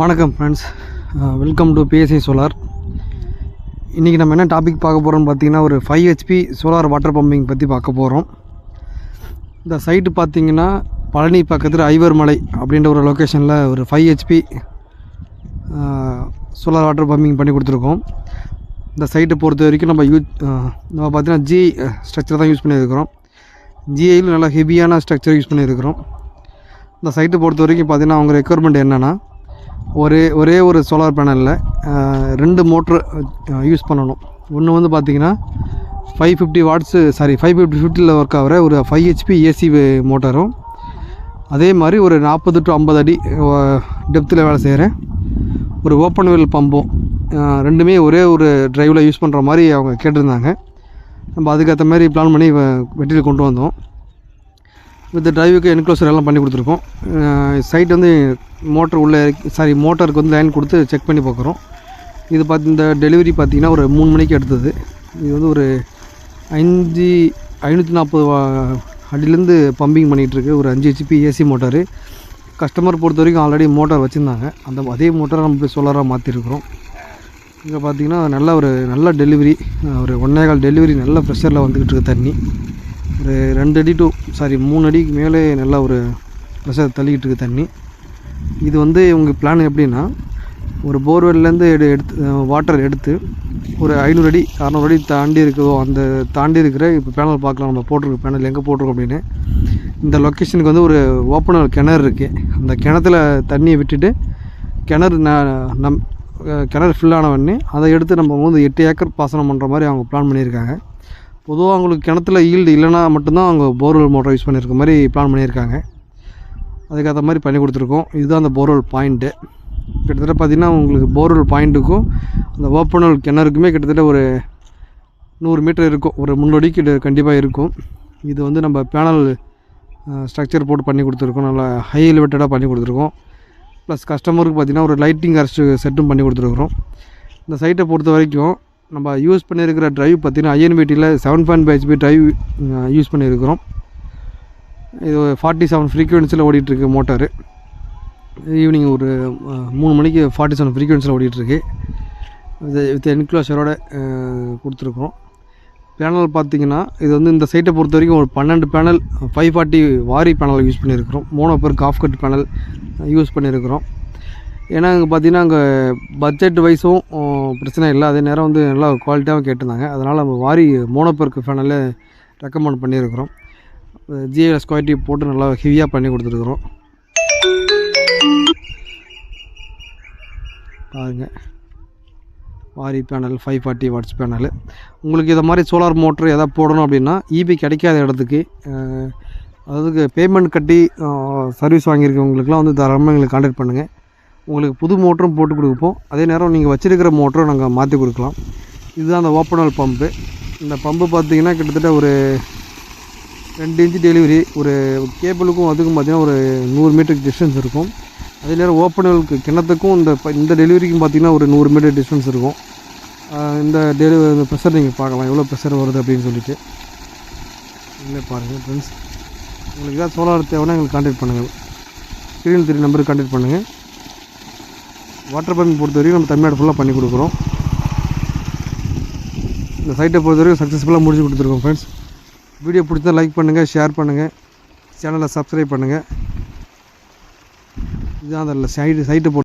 வணக்கம் friends welcome to BSC solar இன்றைக்கி நம்ம என்ன டாபிக் பார்க்க போகிறோம்னு பார்த்தீங்கன்னா ஒரு five HP solar water pumping பற்றி பார்க்க போகிறோம் இந்த சைட்டு பார்த்தீங்கன்னா பழனி பக்கத்தில் ஐவர் மலை அப்படின்ற ஒரு லொக்கேஷனில் ஒரு five HP solar water pumping பண்ணி கொடுத்துருக்கோம். இந்த சைட்டை பொறுத்த வரைக்கும் நம்ம யூ நம்ம பார்த்தீங்கன்னா ஜி ஸ்ட்ரக்சர் தான் யூஸ் பண்ணியிருக்கிறோம். ஜிஐயில் நல்லா ஹெவியான ஸ்ட்ரக்சர் யூஸ் பண்ணியிருக்கிறோம். இந்த சைட்டை பொறுத்த வரைக்கும் பார்த்தீங்கன்னா அவங்க ரெக்குயர்மெண்ட் என்னென்னா ஒரே ஒரே ஒரு சோலார் பேனலில் ரெண்டு மோட்ரு யூஸ் பண்ணணும். ஒன்று வந்து பார்த்திங்கன்னா five fifty watts sorry five fifty ஃபிஃப்டியில் ஒர்க் ஆகிற ஒரு ஃபைவ் ஹெச்பி ஏசி மோட்டரும் அதே மாதிரி ஒரு நாற்பது டு ஐம்பது அடி டெப்த்தில் வேலை செய்கிறேன் ஒரு ஓப்பன் வெல் பம்பும் ரெண்டுமே ஒரே ஒரு டிரைவில் யூஸ் பண்ணுற மாதிரி அவங்க கேட்டிருந்தாங்க. நம்ம அதுக்கேற்ற மாதிரி பிளான் பண்ணி வெட்டியில் கொண்டு வந்தோம். வித் டிரைவுக்கு என்க்ளோசர் எல்லாம் பண்ணி கொடுத்துருக்கோம். சைட் வந்து மோட்டர் உள்ளே சாரி மோட்டருக்கு வந்து லைன் கொடுத்து செக் பண்ணி பார்க்குறோம். இது பார்த்து இந்த டெலிவரி பார்த்திங்கன்னா ஒரு மூணு மணிக்கு எடுத்தது. இது வந்து ஒரு அஞ்சு ஐநூற்றி நாற்பது அடியிலேருந்து பம்பிங் பண்ணிகிட்ருக்கு ஒரு அஞ்சு ஹெச்பி ஏசி மோட்டாரு கஸ்டமர் பொறுத்த வரைக்கும் ஆல்ரெடி மோட்டார் வச்சுருந்தாங்க. அந்த அதே மோட்டாரை நம்ம போய் சோலாராக மாற்றிருக்கிறோம் இங்கே பார்த்தீங்கன்னா நல்ல ஒரு நல்ல டெலிவரி ஒரு ஒன்றே கால் டெலிவரி நல்ல ப்ரெஷரில் வந்துக்கிட்டு இருக்கு தண்ணி. ஒரு ரெண்டு அடி டு சாரி மூணு அடிக்கு மேலே நல்லா ஒரு ப்ரெஷர் தள்ளிக்கிட்டு இருக்கு தண்ணி. இது வந்து இவங்க பிளான் எப்படின்னா ஒரு போர்வெல்லேருந்து எடு எடுத்து வாட்டர் எடுத்து ஒரு ஐநூறு அடி அறநூறு அடி தாண்டி இருக்குதோ அந்த தாண்டி இருக்கிற இப்போ பேனல் பார்க்கலாம் நம்ம போட்டிருக்கோம் பேனல் எங்கே போட்டிருக்கோம் அப்படின்னு. இந்த லொக்கேஷனுக்கு வந்து ஒரு ஓப்பனர் கிணறு இருக்குது அந்த கிணத்துல தண்ணியை விட்டுட்டு கிணறு ந- நம் கிணறு ஃபில்லான ஆன உடனே அதை எடுத்து நம்ம வந்து எட்டு ஏக்கர் பாசனம் பண்ணுற மாதிரி அவங்க பிளான் பண்ணியிருக்காங்க. பொதுவாக அவங்களுக்கு கிணத்துல ஈல்டு இல்லைனா மட்டும்தான் அவங்க போர்வெல் மோட்டர் யூஸ் பண்ணியிருக்க மாதிரி பிளான் பண்ணியிருக்காங்க. அதுக்கேற்ற மாதிரி பண்ணி கொடுத்துருக்கோம். இதுதான் அந்த போர்வெல் பாயிண்ட்டு கிட்டத்தட்ட பார்த்திங்கன்னா உங்களுக்கு போர்வெல் பாயிண்ட்டுக்கும் அந்த ஓப்பனல் கிணறுக்குமே கிட்டத்தட்ட ஒரு நூறு மீட்டர் இருக்கும். ஒரு முன்னோடிக்கு கண்டிப்பாக இருக்கும். இது வந்து நம்ம பேனல் ஸ்ட்ரக்சர் போட்டு பண்ணி கொடுத்துருக்கோம். நல்லா ஹை எலிவேட்டடாக பண்ணி கொடுத்துருக்கோம். ப்ளஸ் கஸ்டமருக்கு பார்த்திங்கன்னா ஒரு லைட்டிங் அரெஸ்ட் செட்டும் பண்ணி கொடுத்துருக்குறோம். இந்த சைட்டை பொறுத்த வரைக்கும் நம்ம யூஸ் பண்ணியிருக்கிற ட்ரைவ் பார்த்திங்கன்னா ஐஎன்பிடியில் seven point five HP use பண்ணியிருக்கிறோம் இது ஃபார்ட்டி செவன் ஃப்ரீக்குவென்சியில் ஓடிட்டுருக்கு மோட்டாரு ஈவினிங் ஒரு மூணு மணிக்கு ஃபார்ட்டி செவன் ஃப்ரீக்குவென்சியில் ஓடிட்டுருக்கு. இது வித் என்க்ளோஷரோட கொடுத்துருக்குறோம். பேனல் பார்த்தீங்கன்னா இது வந்து இந்த சைட்டை பொறுத்த வரைக்கும் ஒரு பன்னெண்டு panel five forty Waaree panel use பண்ணியிருக்கிறோம் mono PERC half cut panel use பண்ணியிருக்கிறோம் ஏன்னா இங்கே பார்த்தீங்கன்னா அங்கே பட்ஜெட் வைஸும் பிரச்சனை இல்லை. அதே நேரம் வந்து நல்லா குவாலிட்டியாகவும் கேட்டிருந்தாங்க. அதனால் நம்ம வாரி மோனோ ஃபேனலே ரெக்கமெண்ட் பண்ணியிருக்கிறோம். ஜிஎஸ் குவாலிட்டி போட்டு நல்லா ஹெவியாக பண்ணி கொடுத்துருக்குறோம். பாருங்க. Waaree panel five forty watts panel உங்களுக்கு இதை மாதிரி சோலார் மோட்ரு எதாவது போடணும் அப்படின்னா இபி கிடைக்காத இடத்துக்கு அதாவது பேமெண்ட் கட்டி சர்வீஸ் வாங்கியிருக்கவங்களுக்குலாம் வந்து தாராளமாக எங்களுக்கு கான்டாக்ட் பண்ணுங்கள் உங்களுக்கு புது மோட்டரும் போட்டு கொடுப்போம். அதே நேரம் நீங்கள் வச்சுருக்கிற மோட்டரும் நாங்கள் மாற்றி கொடுக்கலாம். இதுதான் அந்த ஓப்பனல் பம்பு. இந்த பம்பு பார்த்தீங்கன்னா கிட்டத்தட்ட ஒரு ரெண்டு இன்ச்சு டெலிவரி ஒரு கேபிளுக்கும் அதுக்கும் பார்த்தீங்கன்னா ஒரு நூறு மீட்டருக்கு டிஸ்டன்ஸ் இருக்கும். அதே நேரம் ஓப்பனலுக்கு கிணத்துக்கும் இந்த ப- இந்த டெலிவரிக்கும் பார்த்தீங்கன்னா ஒரு நூறு மீட்டர் டிஸ்டன்ஸ் இருக்கும். இந்த டெலிவரி இந்த ப்ரெஷர் நீங்கள் பார்க்கலாம். எவ்வளோ ப்ரெஷர் வருது அப்படின்னு சொல்லிட்டு. இல்லை பாருங்கள் ஃப்ரெண்ட்ஸ். உங்களுக்கு ஏதாவது சோலார் தேவைன்னா எங்களுக்கு கான்டாக்ட் பண்ணுங்கள் ஸ்க்ரீன் த்ரீ நம்பருக்கு கான்டாக்ட் பண்ணுங்கள் வாட்டர் பம்பிங் பொறுத்த வரைக்கும் நம்ம தமிழ்நாடு ஃபுல்லாக பண்ணி கொடுக்குறோம். இந்த சைட்டை பொறுத்த வரைக்கும் சக்ஸஸ்ஃபுல்லாக முடிச்சு கொடுத்துருக்கோம் ஃப்ரெண்ட்ஸ் வீடியோ பிடிச்சா லைக் பண்ணுங்கள் ஷேர் பண்ணுங்கள் சேனலை சப்ஸ்கிரைப் பண்ணுங்கள் இதுதான் அந்த சைடு சைட்டை பொறுத்த